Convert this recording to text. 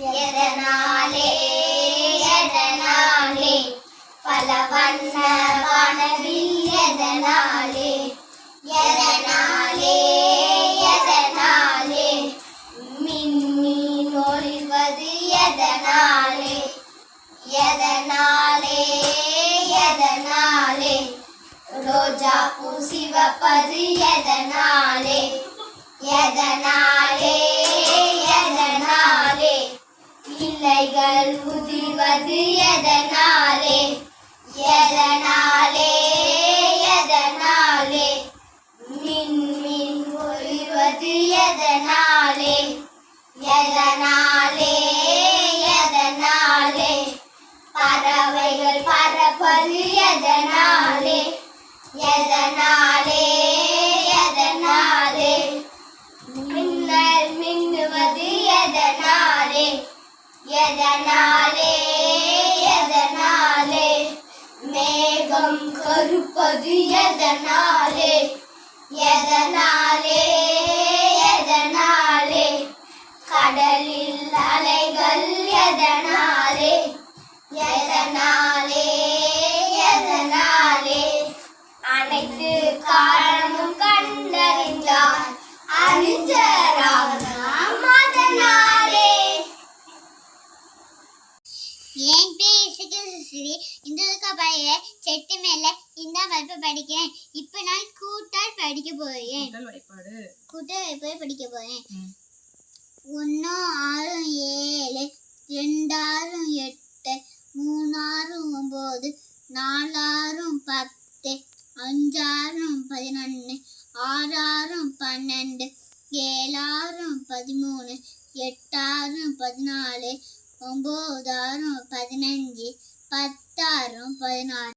எதனாலே எதனாலே? பல வண்ண வானவில் எதனாலே எதனாலே? எதனாலே மின்மீன் எதனாலே? எதனாலே எதனாலே? ரோஜா பூ எதனாலே? எதனாலே இலைகள் உதிர்வது எதனாலே? எதனாலே? எதனாலே? மின் மின் ஒளிர்வது எதனாலே? எதனாலே? எதனாலே? பறவைகள் பறப்பது எதனாலே? எதனாலே எதனாலே எதனாலே மேகம் கருப்பது எதனாலே? எதனாலே எதனாலே? கடலில் அலைகள் எதனாலே? எதனாலே என் பேர் இசைக்கு பழைய செட்டு மேல இந்த வகுப்பு படிக்கிறேன். இப்ப நான் கூட்டால் படிக்க போறேன். கூட்டால் போய் படிக்க போறேன். ம். ஒன்று ஆறு ஏழு ரெண்டாறும் எட்டு மூணாறும் ஒம்பது நாலாறும் பத்து அஞ்சாறும் பதினொன்று ஆறாறும் பன்னெண்டு ஏழாறும் பதிமூணு எட்டாறும் பதினாலு ஒம்பதாயிரம் பதினஞ்சு பத்தாயிரம் பதினாறு